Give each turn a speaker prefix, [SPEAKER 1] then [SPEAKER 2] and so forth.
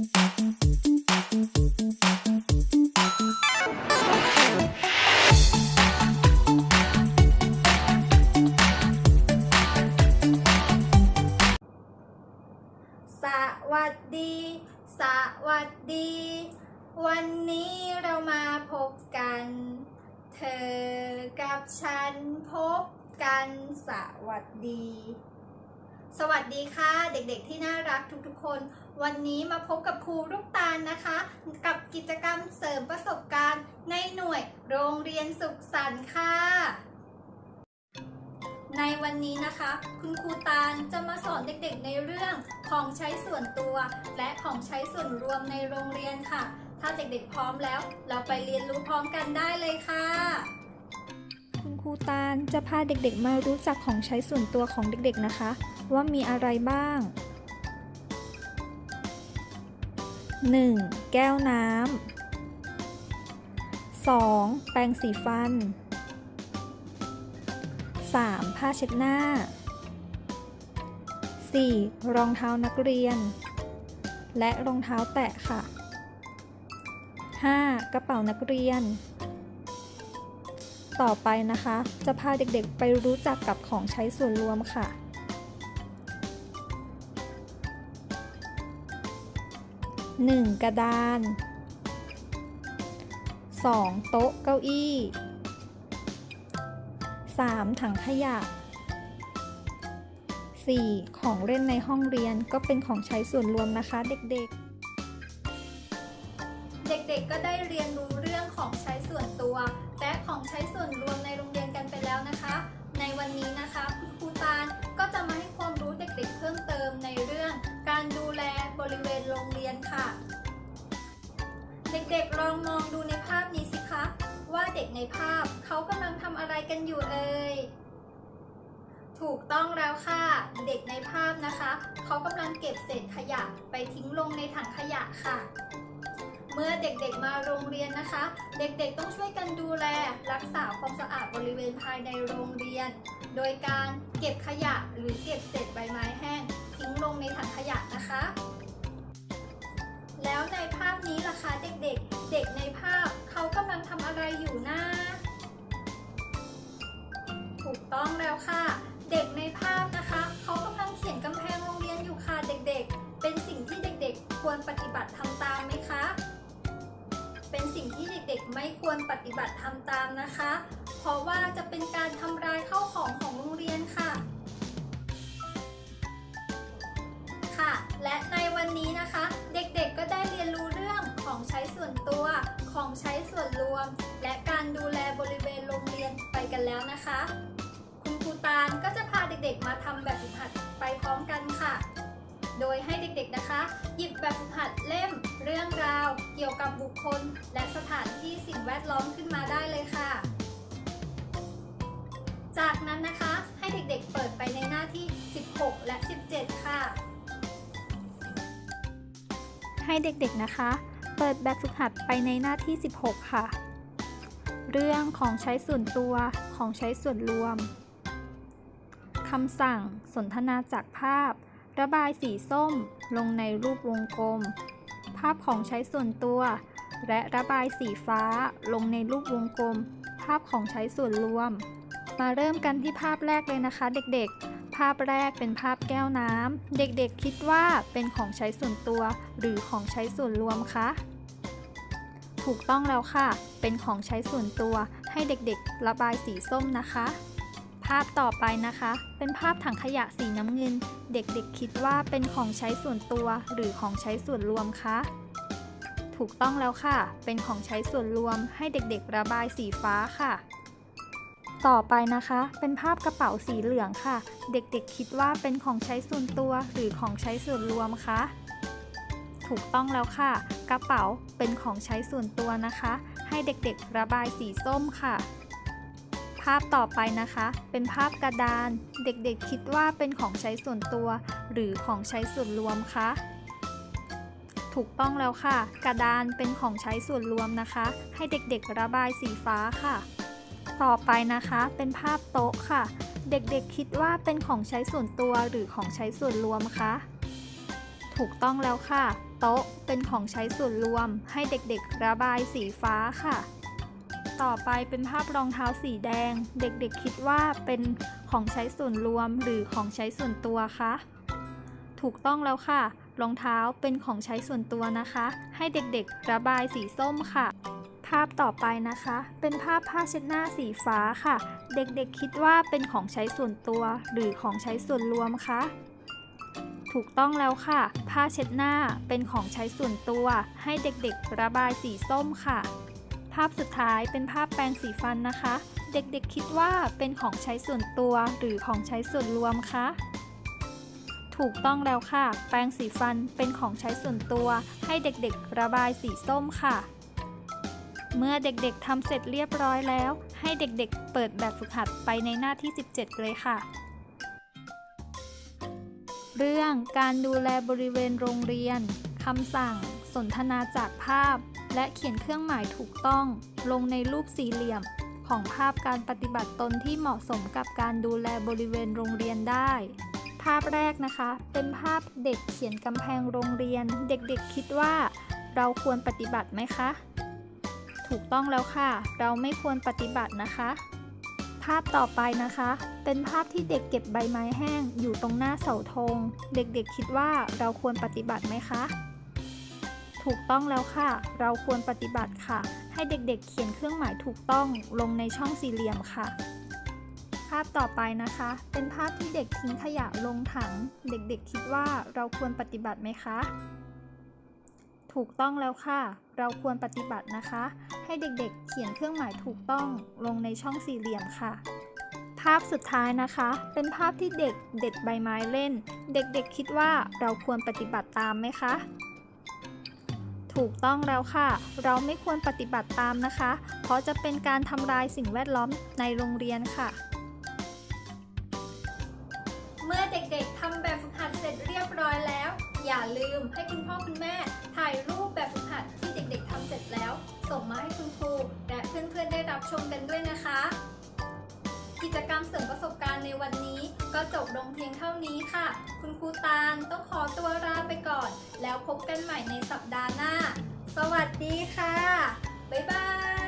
[SPEAKER 1] สวัสดี สวัสดี วันนี้เรามาพบกัน เธอกับฉันพบกันสวัสดี สวัสดีค่ะเด็กๆที่น่ารักทุกๆคน วันนี้มาพบกับครูลูกตาลนะคะ กับกิจกรรมเสริมประสบการณ์ในหน่วยโรงเรียนสุขสันต์ค่ะ ในวันนี้นะคะ คุณครูตาลจะมาสอนเด็กๆในเรื่องของใช้ส่วนตัว และของใช้ส่วนรวมในโรงเรียนค่ะ ถ้าเด็กๆพร้อมแล้ว เราไปเรียนรู้พร้อมกันได้เลยค่ะ
[SPEAKER 2] รูตาลจะพาเด็กๆ มารู้จักของใช้ส่วนตัวของเด็กๆนะคะ ว่ามีอะไรบ้าง 1. แก้วน้ำ 2. แปรงสีฟัน 3. ผ้าเช็ดหน้า 4. รองเท้านักเรียน และรองเท้าแตะค่ะ 5. กระเป๋านักเรียน ต่อไปนะคะ จะพาเด็กๆไปรู้จักกับของใช้ส่วนรวมค่ะ 1. กระดาน 2. โต๊ะเก้าอี้ 3. ถังขยะ 4. ของเล่นในห้องเรียนก็เป็นของใช้ส่วนรวมนะคะเด็กๆ
[SPEAKER 1] เด็กๆ ก็ได้เรียนรู้เรื่องของใช้ส่วนตัว ของใช้ส่วนรวมในโรงเรียนกันไปแล้วนะคะ ในวันนี้นะคะคุณครูตาลก็จะมาให้ความรู้เด็กๆเพิ่มเติมในเรื่อง การดูแลบริเวณโรงเรียนค่ะ เด็กๆลองมองดูในภาพนี้สิคะ ว่าเด็กในภาพเขากำลังทำอะไรกันอยู่เอ่ยถูกต้องแล้วค่ะ เด็กในภาพนะคะ เขากำลังเก็บเศษขยะไปทิ้งลงในถังขยะค่ะ มื่อเด็กๆมาโรงเรียนนะคะ เด็กๆต้องช่วยกันดูแล รักษาความสะอาดบริเวณภายในโรงเรียน โดยการเก็บขยะหรือเก็บเศษใบไม้แห้ง ทิ้งลงในถังขยะนะคะ แล้วในภาพนี้ล่ะคะเด็กๆ เด็กในภาพเขากำลังทำอะไรอยู่นะถูกต้องแล้วค่ะ เด็กในภาพนะคะเขากำลังเขียนกำแพงโรงเรียนอยู่ค่ะเด็กๆ เป็นสิ่งที่เด็กๆ ควรปฏิบัติทำ เป็นสิ่งที่เด็กๆ ไม่ควรปฏิบัติทำตามนะคะ เพราะว่าจะเป็นการทำลายเข้าของของโรงเรียนค่ะ ค่ะ และในวันนี้นะคะ เด็กๆ ก็ได้เรียนรู้เรื่องของใช้ส่วนตัว ของใช้ส่วนรวม และการดูแลบริเวณโรงเรียนไปกันแล้วนะคะ คุณครูตาลก็จะพาเด็กๆ มาทำแบบฝึกหัดไปพร้อมกันค่ะ โดยให้เด็กๆนะคะ หยิบแบบฝึกหัดเล่ม เรื่องราว เกี่ยวกับบุคคล และสถานที่สิ่งแวดล้อมขึ้นมาได้เลยค่ะ จากนั้นนะคะให้เด็กๆเปิดไปในหน้าที่ 16 และ 17 ค่ะ
[SPEAKER 2] ให้เด็กๆนะคะ เปิดแบบฝึกหัดไปในหน้าที่ 16 ค่ะ เรื่องของใช้ส่วนตัวของใช้ส่วนรวมคำสั่งสนทนาจากภาพ ระบายสีส้มลงในรูปวงกลม ภาพของใช้ส่วนตัว และระบายสีฟ้าลงในรูปวงกลม ภาพของใช้ส่วนรวม มาเริ่มกันที่ภาพแรกเลยนะคะ เด็กๆ ภาพแรกเป็นภาพแก้วน้ำ เด็กๆ คิดว่าเป็นของใช้ส่วนตัว หรือของใช้ส่วนรวมคะ ถูกต้องแล้วค่ะ เป็นของใช้ส่วนตัว ให้เด็กๆ ระบายสีส้มนะคะาพต่อไปนะคะ เป็นภาพถังขยะสีน้ำเงิน เด็กๆคิดว่าเป็นของใช้ส่วนตัวหรือของใช้ส่วนรวมคะ ถูกต้องแล้วค่ะ เป็นของใช้ส่วนรวมให้เด็กๆ ระบายสีฟ้าค่ะ ต่อไปนะคะ เป็นภาพกระเป๋าสีเหลืองค่ะ เด็กๆคิดว่าเป็นของใช้ส่วนตัวหรือของใช้ส่วนรวมคะ ถูกต้องแล้วค่ะ กระเป๋าเป็นของใช้ส่วนตัวนะคะ ให้เด็กๆ ระบายสีส้มค่ะ ภาพต่อไปนะคะ เป็นภาพกระดาน เด็กๆคิดว่าเป็นของใช้ส่วนตัว หรือของใช้ส่วนรวมคะ ถูกต้องแล้วค่ะ กระดานเป็นของใช้ส่วนรวมนะคะ ให้เด็กๆระบายสีฟ้าค่ะ ต่อไปนะคะ เป็นภาพโต๊ะค่ะ เด็กๆคิดว่าเป็นของใช้ส่วนตัวหรือของใช้ส่วนรวมคะ ถูกต้องแล้วค่ะ โต๊ะเป็นของใช้ส่วนรวม ให้เด็กๆระบายสีฟ้าค่ะ ต่อไปเป็นภาพรองเท้าสีแดง เด็กๆคิดว่าเป็นของใช้ส่วนรวมหรือของใช้ส่วนตัวคะ ถูกต้องแล้วค่ะ รองเท้าเป็นของใช้ส่วนตัวนะคะ ให้เด็กๆ ระบายสีส้มค่ะ ภาพต่อไปนะคะ เป็นภาพผ้าเช็ดหน้าสีฟ้าค่ะ เด็กๆคิดว่าเป็นของใช้ส่วนตัว หรือของใช้ส่วนรวมคะถูกต้องแล้วค่ะ ผ้าเช็ดหน้าเป็นของใช้ส่วนตัว ให้เด็กๆ ระบายสีส้มค่ะ ภาพสุดท้ายเป็นภาพแปรงสีฟันนะคะ เด็กๆคิดว่าเป็นของใช้ส่วนตัวหรือของใช้ส่วนรวมคะ ถูกต้องแล้วค่ะ แปรงสีฟันเป็นของใช้ส่วนตัว ให้เด็กๆระบายสีส้มค่ะ เมื่อเด็กๆทำเสร็จเรียบร้อยแล้ว ให้เด็กๆ เปิดแบบฝึกหัดไปในหน้าที่ 17 เลยค่ะ เรื่องการดูแลบริเวณโรงเรียนคำสั่ง สนทนาจากภาพ และเขียนเครื่องหมายถูกต้อง ลงในรูปสี่เหลี่ยม ของภาพการปฏิบัติตนที่เหมาะสมกับการดูแลบริเวณโรงเรียนได้ ภาพแรกนะคะ เป็นภาพเด็กเขียนกำแพงโรงเรียน เด็กๆคิดว่า เราควรปฏิบัติไหมคะ ถูกต้องแล้วค่ะ เราไม่ควรปฏิบัตินะคะ ภาพต่อไปนะคะ เป็นภาพที่เด็กเก็บใบไม้แห้ง อยู่ตรงหน้าเสาธง เด็กๆคิดว่าเราควรปฏิบัติไหมคะ ถูกต้องแล้วค่ะ เราควรปฏิบัติค่ะ ให้เด็กๆ เขียนเครื่องหมายถูกต้องลงในช่องสี่เหลี่ยมค่ะ ภาพต่อไปนะคะ เป็นภาพที่เด็กทิ้งขยะลงถัง เด็กๆ คิดว่าเราควรปฏิบัติไหมคะ ถูกต้องแล้วค่ะ เราควรปฏิบัตินะคะ ให้เด็กๆ เขียนเครื่องหมายถูกต้องลงในช่องสี่เหลี่ยมค่ะภาพสุดท้ายนะคะ เป็นภาพที่เด็กเด็ดใบไม้เล่น เด็กๆคิดว่าเราควรปฏิบัติตามไหมคะ ถูกต้องแล้วค่ะ เราไม่ควรปฏิบัติตามนะคะ เพราะจะเป็นการทำลายสิ่งแวดล้อมในโรงเรียนค่ะ
[SPEAKER 1] เมื่อเด็กๆทำแบบฝึกหัดเสร็จเรียบร้อยแล้ว อย่าลืมให้คุณพ่อคุณแม่ ถ่ายรูปแบบฝึกหัดที่เด็กๆทำเสร็จแล้ว ส่งมาให้คุณครูและเพื่อนๆได้รับชมกันด้วยนะคะ กิจกรรมเสริมประสบการณ์ในวันนี้ ก็จบลงเพียงเท่านี้ค่ะ คุณครูตาลต้องขอตัวลาไปก่อน แล้วพบกันใหม่ในสัปดาห์หน้า สวัสดีค่ะ บ๊ายบาย